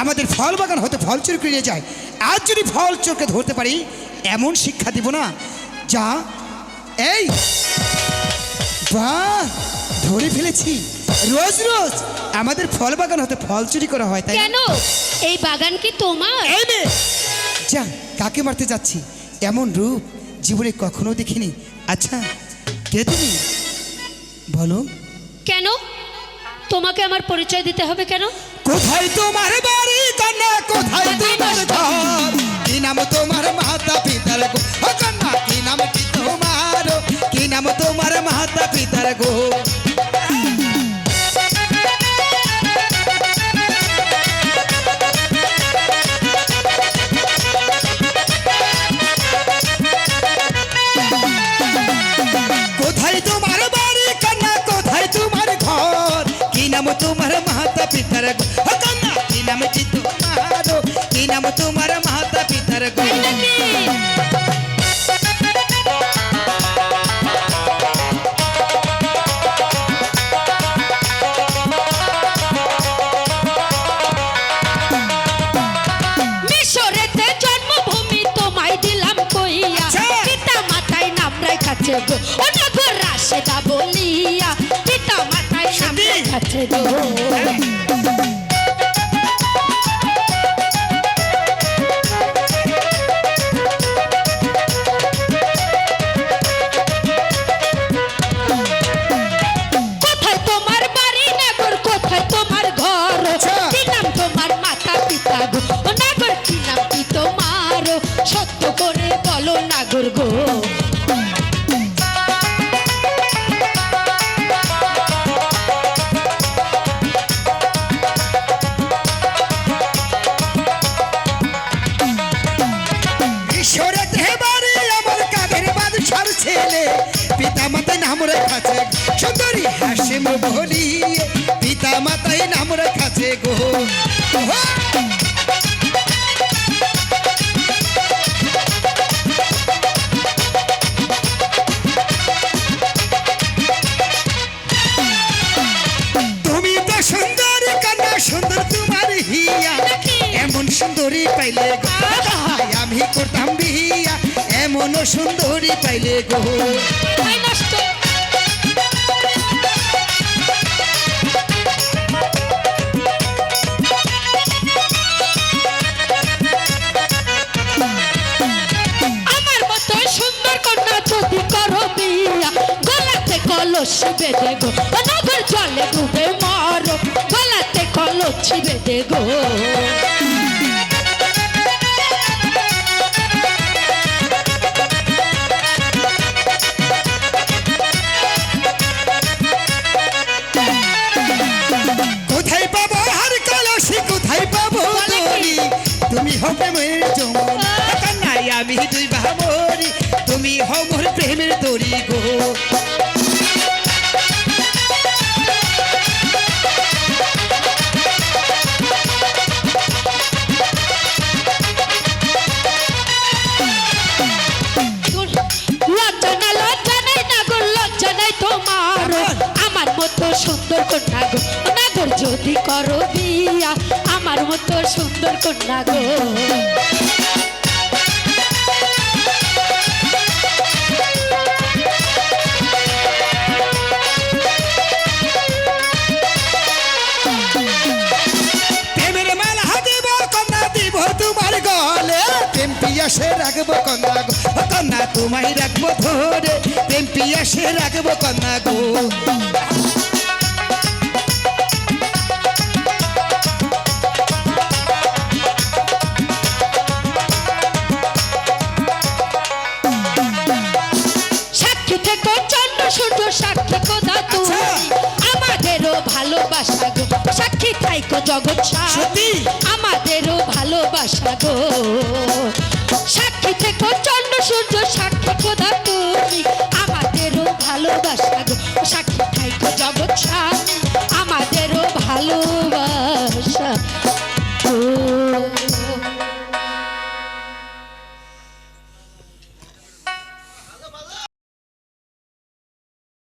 আমাদের ফল বাগান হতে ফল চুরি করে যায়। আজ যদি ফল চোরকে ধরতে পারি এমন শিক্ষা দিব না যা এই বাহ ধরে ফেলেছি। রোজ রোজ আমাদের ফল বাগান হতে ফল চুরি করা হয় তাই কেন? এই বাগান কি তোমার? যা কাকে মারতে যাচ্ছি? এমন রূপ জীবনে কখনো দেখিনি। আচ্ছা কে তুমি? বলো। কেন? তোমাকে আমার পরিচয় দিতে হবে কেন? কোথায় তোমার বাড়ি কন্যা? কোথায় তোমার ঘর? কি নাম তোমার মাতা পিতার তোমার মাতা পিতার গো কন্যা কি নাম কি তোমার কি নাম তোমার মাতা পিতার গো রাশেদা বলিয়া। পিতা মাতায় নাম ছেলে পিতা মাতায় নাম রেখাছে সুন্দরী হাসিম বলি পিতা মাতায় নাম রেখাছে গো। ওহো! তুমি তো সুন্দরী সুন্দর হিয়া। এমন সুন্দরী পাইলে আমি করতাম এমন সুন্দরী পাইলে গো। কলসি বেঁধে গো নগর জলে ডুবে মারো, গলাতে কলসি বেঁধে গো। হবে মেয়ের জমন মতো সুন্দর কন্যা গো। পিয়াসে রাখব কন্যা গো কন্যা তোমায় রাখব ধরে। প্রেম পিয়াসে রাখব কন্যা গো। ভালোবাসা গো। সাক্ষী থাইকো জগৎ সতী আমাদেরও ভালোবাসা গো। সাক্ষী থেকো চন্দ্র সূর্য সাক্ষী খোদা